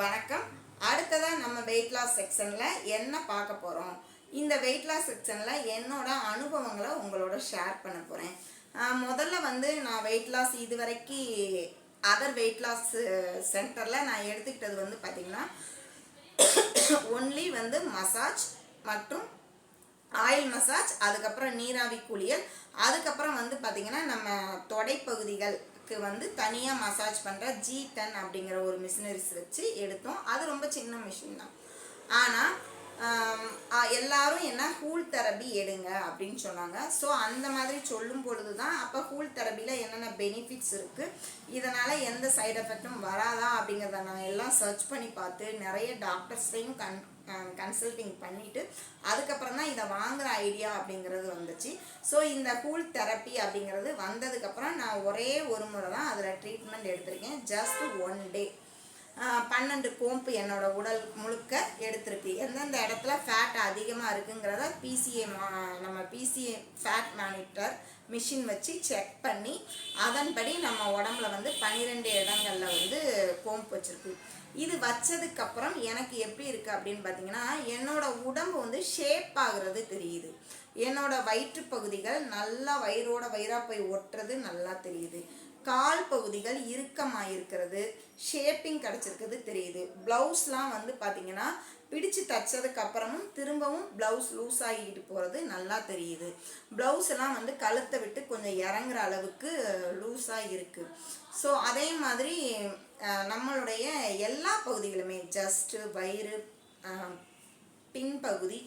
வணக்கம். அடுத்ததாக நம்ம வெயிட் லாஸ் செக்ஷனில் என்ன பார்க்க போகிறோம் இந்த வெயிட் லாஸ் செக்ஷனில் என்னோட அனுபவங்களை உங்களோட ஷேர் பண்ண போகிறேன் முதல்ல வந்து நான் வெயிட் லாஸ் இது வரைக்கும் அதர் வெயிட் லாஸ் சென்டரில் நான் எடுத்துக்கிட்டது வந்து பார்த்திங்கன்னா ஒன்லி வந்து மசாஜ் மற்றும் ஆயில் மசாஜ் அதுக்கப்புறம் நீராவி குளியல் அதுக்கப்புறம் வந்து பார்த்திங்கன்னா நம்ம தொடைப்பகுதிகள் தொடைப்பகுதிகளுக்கு வந்து தனியாக மசாஜ் பண்ணுற ஜி டென் அப்படிங்கிற ஒரு மிஷினரிஸ் வச்சு எடுத்தோம். அது ரொம்ப சின்ன மிஷின் தான். ஆனால் எல்லாரும் என்ன ஹூல் தெரபி எடுங்க அப்படின்னு சொன்னாங்க. ஸோ அந்த மாதிரி சொல்லும் பொழுது தான் அப்போ ஹூல் தெரபியில் என்னென்ன பெனிஃபிட்ஸ் இருக்குது இதனால் எந்த சைடு எஃபெக்டும் வராதா அப்படிங்கிறத நான் எல்லாம் சர்ச் பண்ணி பார்த்து நிறைய டாக்டர்ஸையும் கன் கன்சல்டிங் பண்ணிவிட்டு அதுக்கப்புறம் தான் இதை வாங்குகிற ஐடியா அப்படிங்கிறது வந்துச்சு. ஸோ இந்த கூல் தெரப்பி அப்படிங்கிறது வந்ததுக்கப்புறம் நான் ஒரே ஒரு முறை தான் அதில் ட்ரீட்மெண்ட் எடுத்திருக்கேன். ஜஸ்ட் ஒன் டே பன்னெண்டு கோம்பு என்னோட உடல் முழுக்க எடுத்திருக்கு. எந்தெந்த இடத்துல ஃபேட் அதிகமாக இருக்குங்கிறத பிசிஏ நம்ம பிசிஏ ஃபேட் மானிட்டர் மிஷின் வச்சு செக் பண்ணி அதன்படி நம்ம உடம்புல வந்து பன்னிரெண்டு இடங்களில் வந்து கோம்பு வச்சுருக்கு. இது வச்சதுக்கப்புறம் எனக்கு எப்படி இருக்குது அப்படின்னு பார்த்தீங்கன்னா என்னோட உடம்பு வந்து ஷேப் ஆகுறது தெரியுது. என்னோட வயிற்று பகுதிகள் நல்லா வயிறோட வயிறாக போய் ஒட்டுறது நல்லா தெரியுது. கால் பகுதிகள் இறுக்கமாக இருக்கிறது ஷேப்பிங் கிடச்சிருக்கிறது தெரியுது. ப்ளவுஸ்லாம் வந்து பார்த்திங்கன்னா பிடிச்சு தைச்சதுக்கு அப்புறமும் திரும்பவும் ப்ளவுஸ் லூஸ் ஆகிட்டு போகிறது நல்லா தெரியுது. ப்ளவுஸ் எல்லாம் வந்து கழுத்தை விட்டு கொஞ்சம் இறங்குற அளவுக்கு லூஸாக இருக்குது ஸோ அதே மாதிரி நம்மளுடைய எல்லா பகுதிகளுமே ஜஸ்ட்டு வயிறு பின்பகுதி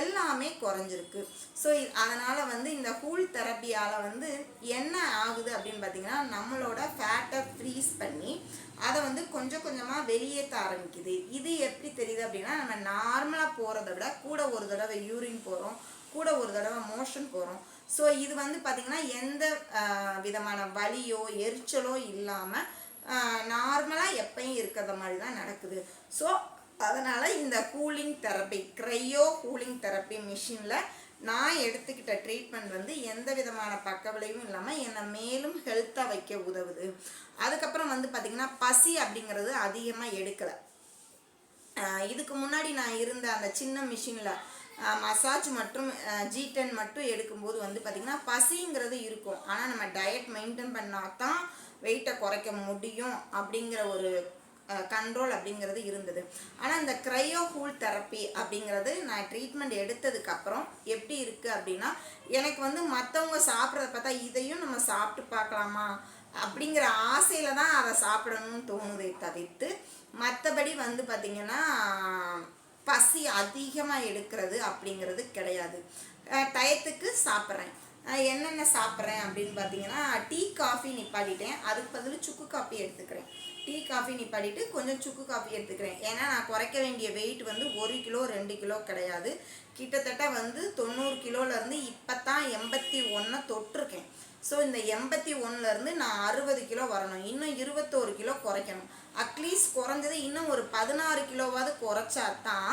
எல்லாமே குறைஞ்சிருக்கு. ஸோ அதனால் வந்து இந்த ஹூல் தெரப்பியால் வந்து என்ன ஆகுது அப்படின்னு பார்த்தீங்கன்னா நம்மளோட ஃபேட்டை ஃப்ரீஸ் பண்ணி அதை வந்து கொஞ்சம் கொஞ்சமாக வெளியேற்ற ஆரம்பிக்குது. இது எப்படி தெரியுது அப்படின்னா நம்ம நார்மலாக போகிறத விட கூட ஒரு தடவை யூரின் போகிறோம் கூட ஒரு தடவை மோஷன் போகிறோம் ஸோ இது வந்து பார்த்திங்கன்னா எந்த விதமான வலியோ எரிச்சலோ இல்லாமல் நார்மலாக எப்பயும் இருக்கிறத மாதிரி தான் நடக்குது. ஸோ அதனால் இந்த cooling therapy cryo cooling therapy மிஷினில் நான் எடுத்துக்கிட்ட ட்ரீட்மெண்ட் வந்து எந்த விதமான பக்க விளைவும் இல்லாமல் என்னை மேலும் ஹெல்த்தாக வைக்க உதவுது. அதுக்கப்புறம் வந்து பார்த்திங்கன்னா பசி அப்படிங்கிறது அதிகமாக எடுக்கலை. இதுக்கு முன்னாடி நான் இருந்த அந்த சின்ன மிஷினில் மசாஜ் மற்றும் ஜி டென் மட்டும் எடுக்கும்போது வந்து பார்த்திங்கன்னா பசிங்கிறது இருக்கும். ஆனால் நம்ம டயட் மெயின்டைன் பண்ணால் தான் வெயிட்டை குறைக்க முடியும் அப்படிங்கிற ஒரு கண்ட்ரோல் அப்படிங்கிறது இருந்தது. ஆனால் இந்த க்ரையோ ஹூல் தெரப்பி அப்படிங்கிறது நான் ட்ரீட்மெண்ட் எடுத்ததுக்கப்புறம் எப்படி இருக்குது அப்படின்னா எனக்கு வந்து மற்றவங்க சாப்பிட்றத பார்த்தா இதையும் நம்ம சாப்பிட்டு பார்க்கலாமா? அப்படிங்கிற ஆசையில் தான் அதை சாப்பிடணும்னு தோணுதே தவிர்த்து மற்றபடி வந்து பார்த்திங்கன்னா பசி அதிகமாக எடுக்கிறது அப்படிங்கிறது கிடையாது. டயத்துக்கு சாப்பிட்றேன். என்னென்ன சாப்பிட்றேன் அப்படின்னு பார்த்தீங்கன்னா டீ காஃபி நிப்பாட்டிட்டேன். அதுக்கு பதில் சுக்கு காஃபி எடுத்துக்கிறேன். டீ காஃபி நிப்பாட்டிட்டு கொஞ்சம் சுக்கு காஃபி எடுத்துக்கிறேன். ஏன்னா நான் குறைக்க வேண்டிய வெயிட் வந்து ஒரு கிலோ ரெண்டு கிலோ கிடையாது. கிட்டத்தட்ட வந்து தொண்ணூறு கிலோலேருந்து இப்போ தான் எண்பத்தி ஒன்றை தொட்டிருக்கேன். ஸோ இந்த எண்பத்தி ஒன்றுலேருந்து நான் அறுபது கிலோ வரணும். இன்னும் இருபத்தோரு கிலோ குறைக்கணும். அட்லீஸ்ட் குறைஞ்சது இன்னும் ஒரு பதினாறு கிலோவாவது குறைச்சா தான்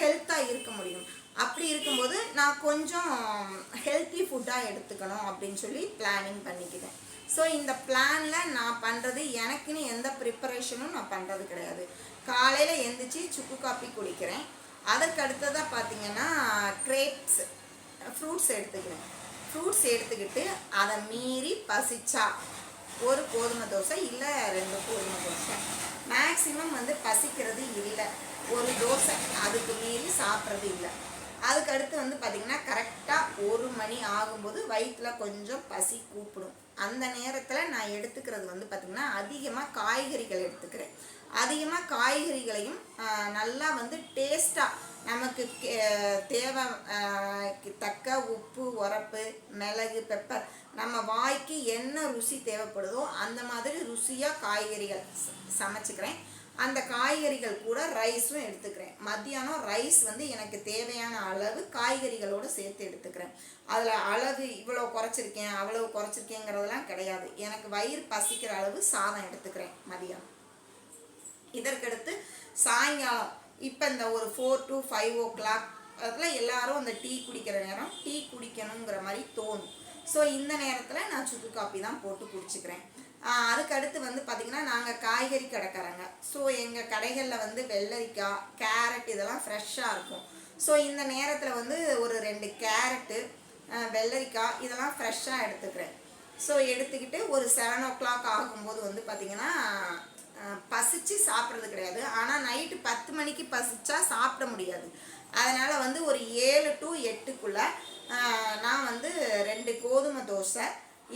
ஹெல்த்தாக இருக்க முடியும். அப்படி இருக்கும்போது நான் கொஞ்சம் ஹெல்த்தி ஃபுட்டாக எடுத்துக்கணும் அப்படின்னு சொல்லி பிளானிங் பண்ணிக்கிட்டேன். ஸோ இந்த பிளானில் நான் பண்ணுறது எனக்குன்னு எந்த ப்ரிப்பரேஷனும் நான் பண்ணுறது கிடையாது. காலையில் எழுந்திரிச்சி சுக்கு காப்பி குடிக்கிறேன். அதற்கு அடுத்ததாக பார்த்தீங்கன்னா கிரேப்ஸ் ஃப்ரூட்ஸ் எடுத்துக்கிறேன். ஃப்ரூட்ஸ் எடுத்துக்கிட்டு அதை மீறி பசிச்சா ஒரு கோதுமை தோசை இல்லை ரெண்டு கோதுமை தோசை. மேக்ஸிமம் வந்து பசிக்கிறது இல்லை. ஒரு தோசை அதுக்கு மீறி சாப்பிட்றது இல்லை. அதுக்கு அடுத்து வந்து பார்த்திங்கன்னா கரெக்டாக ஒரு மணி ஆகும்போது வயிற்றில் கொஞ்சம் பசி கூப்பிடும். அந்த நேரத்தில் நான் எடுத்துக்கிறது வந்து பார்த்திங்கன்னா அதிகமாக காய்கறிகள் எடுத்துக்கிறேன். அதிகமாக காய்கறிகளையும் நல்லா வந்து டேஸ்ட்டாக நமக்கு தேவை தக்க உப்பு உரப்பு மிளகு பெப்பர் நம்ம வாய்க்கு என்ன ருசி தேவைப்படுதோ அந்த மாதிரி ருசியாக காய்கறிகள் சமைச்சிக்கிறேன். அந்த காய்கறிகள் கூட ரைஸும் எடுத்துக்கிறேன். மத்தியானம் ரைஸ் வந்து எனக்கு தேவையான அளவு காய்கறிகளோடு சேர்த்து எடுத்துக்கிறேன். அதில் அளவு இவ்வளோ குறைச்சிருக்கேன் அவ்வளோ குறைச்சிருக்கேங்கிறதெல்லாம் கிடையாது. எனக்கு வயிறு பசிக்கிற அளவு சாதம் எடுத்துக்கிறேன் மதியானம். இதற்கடுத்து சாயங்காலம் இப்போ இந்த ஒரு four to five o'clock அதில் எல்லாரும் அந்த டீ குடிக்கிற நேரம் டீ குடிக்கணுங்கிற மாதிரி தோணும். ஸோ இந்த நேரத்தில் நான் சுக்கு காப்பி தான் போட்டு குடிச்சிக்கிறேன். அதுக்கடுத்து வந்து பார்த்திங்கன்னா நாங்கள் காய்கறி கடைக்காரங்க. ஸோ எங்கள் கடைகளில் வந்து வெள்ளரிக்காய் கேரட் இதெல்லாம் ஃப்ரெஷ்ஷாக இருக்கும். ஸோ இந்த நேரத்தில் வந்து ஒரு ரெண்டு கேரட்டு வெள்ளரிக்காய் இதெல்லாம் ஃப்ரெஷ்ஷாக எடுத்துக்கிறேன். ஸோ எடுத்துக்கிட்டு ஒரு செவன் ஓ கிளாக் ஆகும்போது வந்து பார்த்திங்கன்னா பசிச்சு சாப்பிட்றது கிடையாது. ஆனால் நைட்டு பத்து மணிக்கு பசிச்சா சாப்பிட முடியாது. அதனால் வந்து ஒரு ஏழு டு எட்டுக்குள்ளே நான் வந்து ரெண்டு கோதுமை தோசை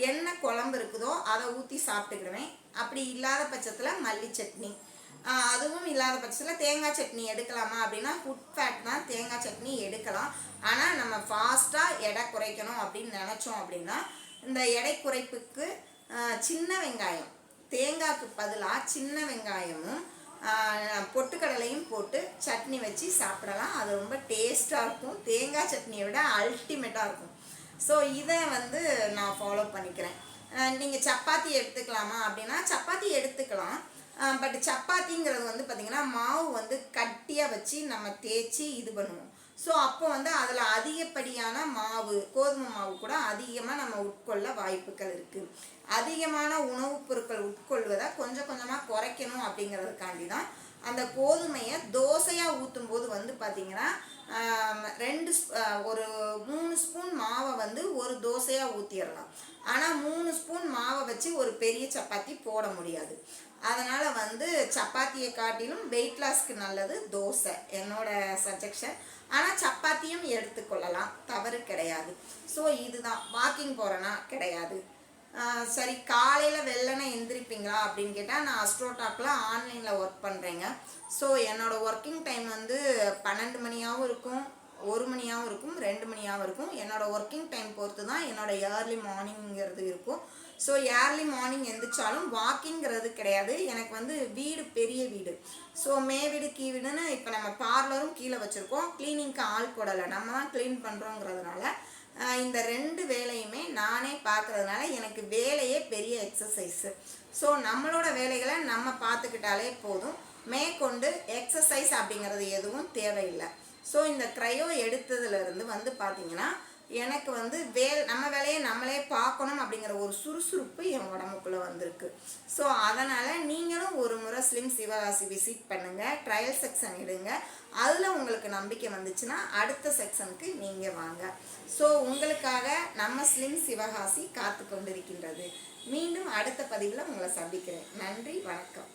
என்ன குழம்பு இருக்குதோ அதை ஊற்றி சாப்பிட்டுக்கிடுவேன். அப்படி இல்லாத பட்சத்தில் மல்லி சட்னி. அதுவும் இல்லாத பட்சத்தில் தேங்காய் சட்னி எடுக்கலாமா அப்படின்னா ஃபுட் ஃபேட் தான் தேங்காய் சட்னி எடுக்கலாம். ஆனால் நம்ம ஃபாஸ்ட்டாக எடை குறைக்கணும் அப்படின்னு நினச்சோம் அப்படின்னா இந்த எடை குறைப்புக்கு சின்ன வெங்காயம் தேங்காய்க்கு பதிலாக சின்ன வெங்காயமும் பொட்டுக்கடலையும் போட்டு சட்னி வச்சு சாப்பிடலாம். அது ரொம்ப டேஸ்ட்டாக இருக்கும். தேங்காய் சட்னியை விட அல்டிமேட்டாக இருக்கும். ஸோ இதை வந்து நான் ஃபாலோ பண்ணிக்கிறேன். நீங்கள் சப்பாத்தி எடுத்துக்கலாமா அப்படின்னா சப்பாத்தி எடுத்துக்கலாம். பட் சப்பாத்திங்கிறது வந்து பார்த்திங்கன்னா மாவு வந்து கட்டியாக வச்சு நம்ம தேய்ச்சி இது பண்ணுவோம். ஸோ அப்போ வந்து அதில் அதிகப்படியான மாவு கோதுமை மாவு கூட அதிகமாக நம்ம உட்கொள்ள வாய்ப்புகள் இருக்குது அதிகமான உணவுப் பொருட்கள் உட்கொள்வதை கொஞ்சம் கொஞ்சமாக குறைக்கணும் அப்படிங்கிறதுக்காண்டி தான் அந்த கோதுமையை தோசையாக ஊற்றும் போது வந்து பார்த்திங்கன்னா ரெண்டு ஒரு மூணு ஸ்பூன் மாவை வந்து ஒரு தோசையாக ஊற்றிடலாம் ஆனால் மூணு ஸ்பூன் மாவை வச்சு ஒரு பெரிய சப்பாத்தி போட முடியாது. அதனால் வந்து சப்பாத்தியை காட்டிலும் வெயிட் லாஸ்க்கு நல்லது தோசை என்னோட சஜெக்ஷன் ஆனால் சப்பாத்தியும் எடுத்துக்கொள்ளலாம் தவறு கிடையாது. ஸோ இதுதான். வாக்கிங் போகிறேன்னா கிடையாது. சரி காலையில் வெள்ளனை எந்திரிப்பீங்களா அப்படின்னு கேட்டால் நான் அஸ்ட்ரோடாக்கில் ஆன்லைனில் ஒர்க் பண்ணுறேங்க ஸோ என்னோடய ஒர்க்கிங் டைம் வந்து பன்னெண்டு மணியாகவும் இருக்கும் ஒரு மணியாகவும் இருக்கும் ரெண்டு மணியாகவும் இருக்கும். என்னோடய ஒர்க்கிங் டைம் பொறுத்து தான் என்னோட ஏர்லி மார்னிங்கிறது இருக்கும். ஸோ ஏர்லி மார்னிங் எந்திரிச்சாலும் வாக்கிங்கிறது கிடையாது. எனக்கு வந்து வீடு பெரிய வீடு. ஸோ மே வீடு கீ வீடுன்னு இப்போ நம்ம பார்லரும் கீழே வச்சுருக்கோம். க்ளீனிங்க்கு ஆள் போடலை. நம்ம தான் க்ளீன் பண்ணுறோங்கிறதுனால இந்த ரெண்டு வேலையுமே நானே பார்க்கறதுனால எனக்கு வேலையே பெரிய எக்ஸசைஸு ஸோ நம்மளோட வேலைகளை நம்ம பார்த்துக்கிட்டாலே போதும். மேற்கொண்டு எக்ஸசைஸ் அப்படிங்கிறது எதுவும் தேவையில்லை. ஸோ இந்த க்ரையோ எடுத்ததுலேருந்து வந்து பார்த்திங்கன்னா எனக்கு வந்து வே நம்ம வேலையை நம்மளே பார்க்கணும் அப்படிங்கிற ஒரு சுறுசுறுப்பு என் உடம்புக்குள்ளே வந்திருக்கு. ஸோ அதனால் நீங்களும் ஒரு முறை ஸ்லிம் சிவகாசி விசிட் பண்ணுங்கள் ட்ரையல் செக்ஷன் எடுங்க. அதில் உங்களுக்கு நம்பிக்கை வந்துச்சுன்னா அடுத்த செக்ஷனுக்கு நீங்கள் வாங்க. ஸோ உங்களுக்காக நம்ம ஸ்லிம் சிவகாசி காத்து கொண்டிருக்கின்றது மீண்டும் அடுத்த பதிவில் உங்களை சந்திக்கிறேன். நன்றி வணக்கம்.